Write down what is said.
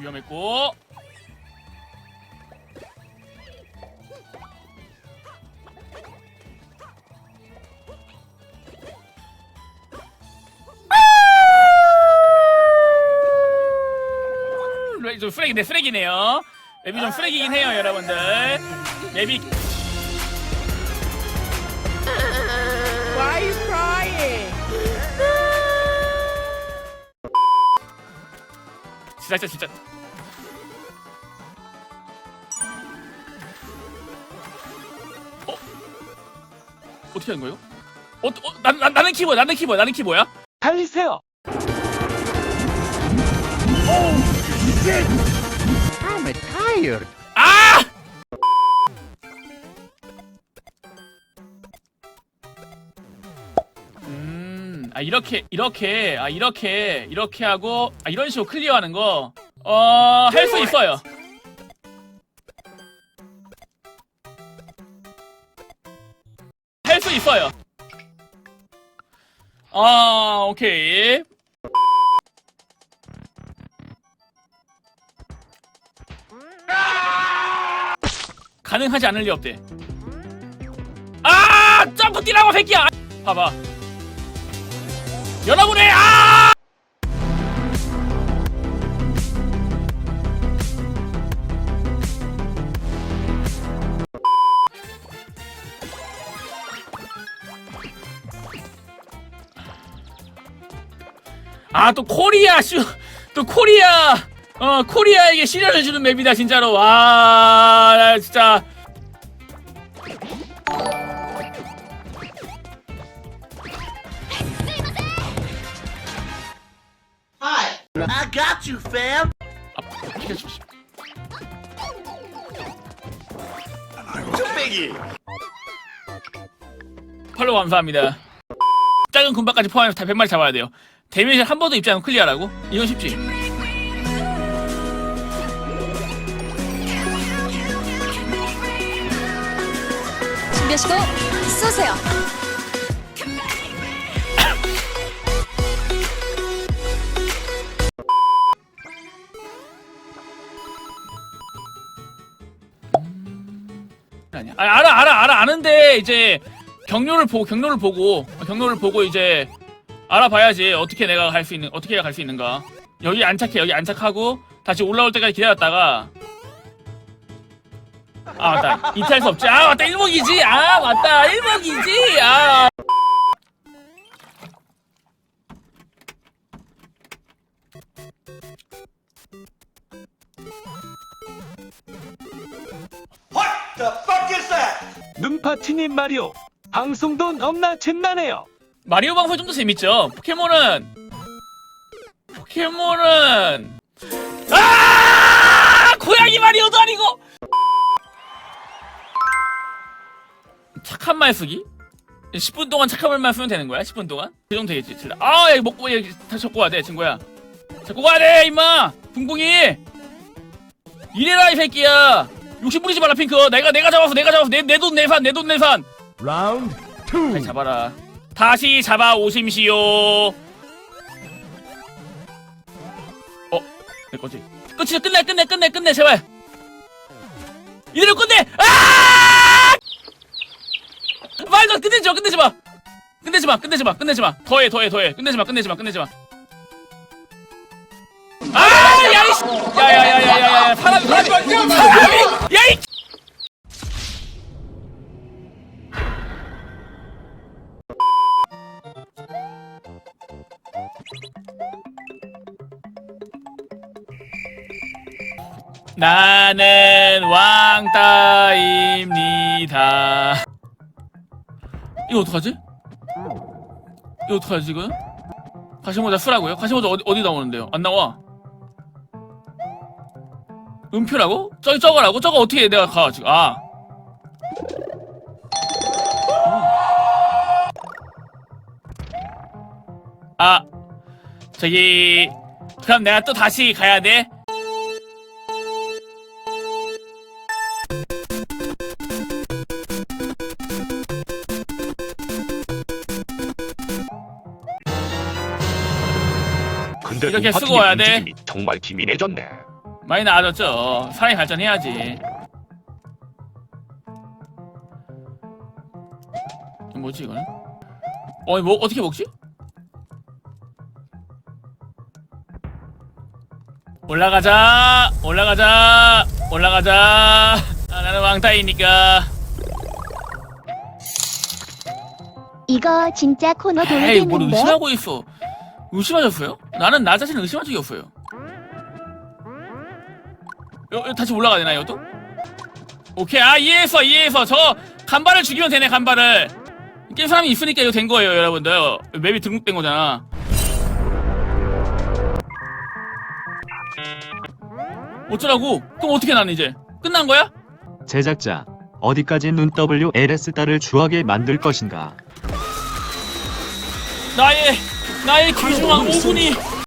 위험했고. 아! 좀 쓰레기네 쓰레기네요. 맵이 좀 쓰레기긴 해요 여러분들. 맵이 진짜 진짜 진짜 어? 어떻게 하는 거예요? 어, 어 나, 나, 나는 키보야 나는 키보야 나는 키보야 달리세요. I'm tired. 아 이렇게 이렇게 아 이렇게 이렇게 하고 아 이런 식으로 클리어하는 거 어, 할 수 있어요. 할 수 있어요. 아, 오케이. 가능하지 않을 리 없대. 아! 점프 뛰라고 새끼야! 봐봐. 여러분의 아! 아, 또 코리아 슈, 또 코리아, 어, 코리아에게 시련을 주는 맵이다, 진짜로. 와, 나 진짜. I got you, fam. 아. 쭈빼기. 팔로우 감사합니다. 작은 군박까지 포함해서 다 100마리 잡아야 돼요. 데미지 한 번도 입지 않고 클리어라고? 이건 쉽지. 준비하시고 쏘세요. 아니야. 아, 알아, 알아, 알아, 아는데 이제 경로를 보고 경로를 보고 경로를 보고 이제 알아봐야지 어떻게 내가 갈 수 있는 어떻게 해야 갈 수 있는가. 여기 안착해, 여기 안착하고 다시 올라올 때까지 기다렸다가 아 맞다 이탈 수 없지. 아 맞다 일목이지. 아 맞다 일목이지. 아. The fuck is that? 눈파티님 마리오. 방송도 넘나 잼나네요. 마리오 방송 좀 더 재밌죠. 포켓몬은 포켓몬은 아 고양이 마리오도 아니고 착한 말 쓰기? 10분 동안 착한 말만 쓰면 되는 거야? 10분 동안? 그 정도 되겠지. 칠라. 아, 야, 먹고 여기 다시 잡고 와야 돼, 친구야. 잡고 가야 돼, 임마. 붕붕이. 이래라 이 새끼야. 욕심 부리지 마라 핑크. 내가 내가 잡았어, 내가 잡았어. 내내돈 내산, 내 돈 내산. Round two. 다시 잡아라. 다시 잡아 오심시오. 어, 내 거지. 끝이다. 끝내, 끝내, 끝내, 끝내, 제발. 이대로 끝내. 아! 말도 끝내지 마, 끝내지 마. 끝내지 마, 끝내지 마, 끝내지 마. 더해, 더해, 더해. 끝내지 마, 끝내지 마, 끝내지 마. 아, 야, 이씨. 야, 야, 야, 야, 야, 나는 왕따입니다. 이거 어떡하지? 이거 어떡하지 이거? 가시모자 쓰라고요? 가시모자 어디, 어디 나오는데요? 안 나와. 음표라고? 저기 저거라고? 저거 어떻게 내가 가 지금? 아. 아. 저기 그럼 내가 또 다시 가야 돼? 근데 이렇게 쓰고 와야 돼. 움직임이 정말 기민해졌네. 많이 나아졌죠. 사람이 발전해야지. 뭐지 이거는? 어, 뭐 어떻게 먹지? 올라가자, 올라가자, 올라가자. 아, 나는 왕따이니까. 이거 진짜 코너 에이, 뭘 돌리겠는데? 의심하고 있어. 의심하셨어요? 나는 나 자신 을 의심한 적이 없어요. 요, 요, 다시 올라가야 되나, 이것도? 오케이, 아, 이해했어, 이해했어. 저, 간발을 죽이면 되네, 간발을. 깰 사람이 있으니까 이거 된 거예요, 여러분들. 맵이 등록된 거잖아. 어쩌라고? 그럼 어떻게 나는 이제? 끝난 거야? 제작자, 어디까지 눈 W LS 딸을 추하게 만들 것인가? 나의, 나의 귀중한 5분이